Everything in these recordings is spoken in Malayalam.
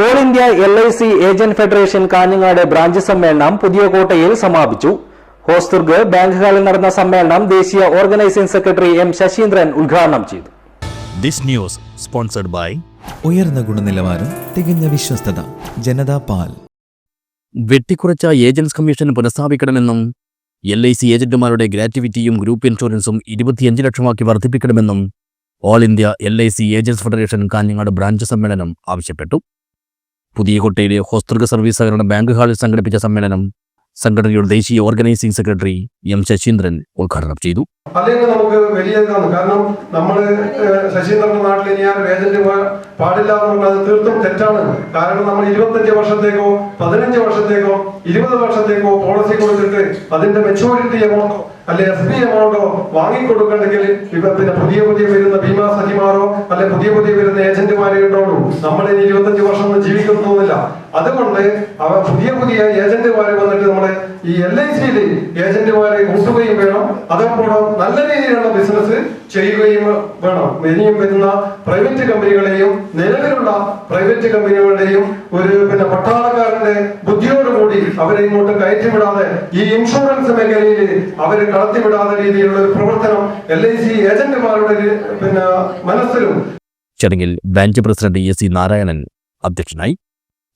All India L I C agent federation Kanhangad branch സമ്മേളനം പുതിയ കോട്ടയിൽ സമാപിച്ചു. ഹോസ്ദുർഗ് ബാങ്ക് ഹാളിൽ നടന്ന സമ്മേളനം ദേശീയ ഓർഗനൈസിംഗ് സെക്രട്ടറി എം ശശീന്ദ്രൻ ഉദ്ഘാടനം ചെയ്തു. ദിസ് ന്യൂസ് സ്പോൺസർഡ് ബൈ ഉയർന്ന ഗുണനിലവാരം തികഞ്ഞ വിശ്വസ്തത ജനതാ പാൽ. വെട്ടിക്കുറച്ച ഏജൻസ് കമ്മീഷൻ പുനഃസ്ഥാപിക്കണമെന്നും എൽ ഐ സി ഏജന്റുമാരുടെ ഗ്രാറ്റുവിറ്റിയും ഗ്രൂപ്പ് ഇൻഷുറൻസും ഇരുപത്തിയഞ്ച് ലക്ഷമാക്കി വർദ്ധിപ്പിക്കണമെന്നും all India L I C agents federation Kanhangad branch സമ്മേളനം ആവശ്യപ്പെട്ടു. പുതിയ കോട്ടയിലെ ഹോസ്തൃക സർവീസ് സഹകരണ ബാങ്ക് ഹാളിൽ സംഘടിപ്പിച്ച സമ്മേളനം സംഘടനയുടെ ദേശീയ ഓർഗനൈസിംഗ് സെക്രട്ടറി എം ശശീന്ദ്രൻ ഉദ്ഘാടനം ചെയ്തു. അല്ലെങ്കിൽ നമുക്ക് വലിയ കാരണം നമ്മൾ ശശീന്ദ്രന്റെ നാട്ടിൽ ഇനി ആ ഏജന്റ് പാടില്ല എന്നുള്ളത് അത് തീർത്തും തെറ്റാണ്. കാരണം നമ്മൾ ഇരുപത്തഞ്ച് വർഷത്തേക്കോ പതിനഞ്ച് വർഷത്തേക്കോ ഇരുപത് വർഷത്തേക്കോ പോളിസി കൊടുത്തിട്ട് അതിന്റെ മെച്ചൂരിറ്റി എമൗണ്ടോ അല്ലെ എസ് ബി എമൗണ്ടോ വാങ്ങിക്കൊടുക്കണമെങ്കിൽ പിന്നെ പുതിയ പുതിയ വരുന്ന ഭീമാ സഖിമാരോ അല്ലെ പുതിയ പുതിയ വരുന്ന ഏജന്റുമാരെ ഉണ്ടോളൂ നമ്മൾ ഇനി ഇരുപത്തഞ്ച് വർഷം ഒന്നും ജീവിക്കുന്നില്ല അതുകൊണ്ട് അവ പുതിയ പുതിയ ഏജന്റുമാരെ വന്നിട്ട് ഈ എൽ ഐ സിയിൽ ഏജന്റുമാരെ കൂട്ടുകയും വേണം. അതോടൊപ്പം നല്ല രീതിയിലുള്ള ബിസിനസ് ചെയ്യുകയും വേണം. ഇനിയും വരുന്ന പ്രൈവറ്റ് കമ്പനികളെയും നിലവിലുള്ള പ്രൈവറ്റ് കമ്പനികളുടെയും ഒരു പിന്നെ പട്ടാളക്കാരന്റെ ബുദ്ധിയോടുകൂടി അവരെ ഇങ്ങോട്ട് കയറ്റിവിടാതെ ഈ ഇൻഷുറൻസ് മേഖലയിൽ അവരെ കടത്തിവിടാത്ത രീതിയിലുള്ള ഒരു പ്രവർത്തനം എൽ ഐ സി ഏജന്റുമാരുടെ പിന്നെ മനസ്സിലും. ചടങ്ങിൽ bank president S C Narayanan അധ്യക്ഷനായി.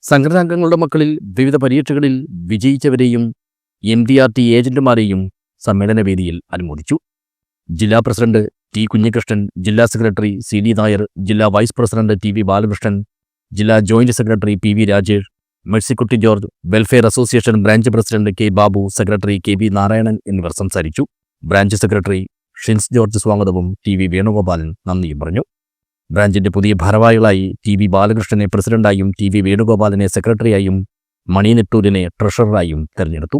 സംഘടനാംഗങ്ങളുടെ മക്കളിൽ വിവിധ പരീക്ഷകളിൽ വിജയിച്ചവരെയും എം ഡി ആർ ടി ഏജന്റുമാരെയും സമ്മേളന വേദിയിൽ അനുമോദിച്ചു. ജില്ലാ പ്രസിഡന്റ് ടി കുഞ്ഞികൃഷ്ണൻ ജില്ലാ സെക്രട്ടറി സി ഡി നായർ ജില്ലാ vice president T V Balakrishnan ജില്ലാ joint secretary P V Rajesh Mercykutty George welfare association branch president K Babu secretary K V Narayanan എന്നിവർ സംസാരിച്ചു. ബ്രാഞ്ച് സെക്രട്ടറി ഷിൻസ് ജോർജ് സ്വാഗതവും ടി വി വേണുഗോപാലൻ നന്ദിയും പറഞ്ഞു. ബ്രാഞ്ചിന്റെ പുതിയ ഭാരവാഹികളായി ടി വി ബാലകൃഷ്ണനെ പ്രസിഡന്റായും ടി വി വേണുഗോപാലിനെ സെക്രട്ടറിയായും മണി നെട്ടൂരിനെ ട്രഷററായും തെരഞ്ഞെടുത്തു.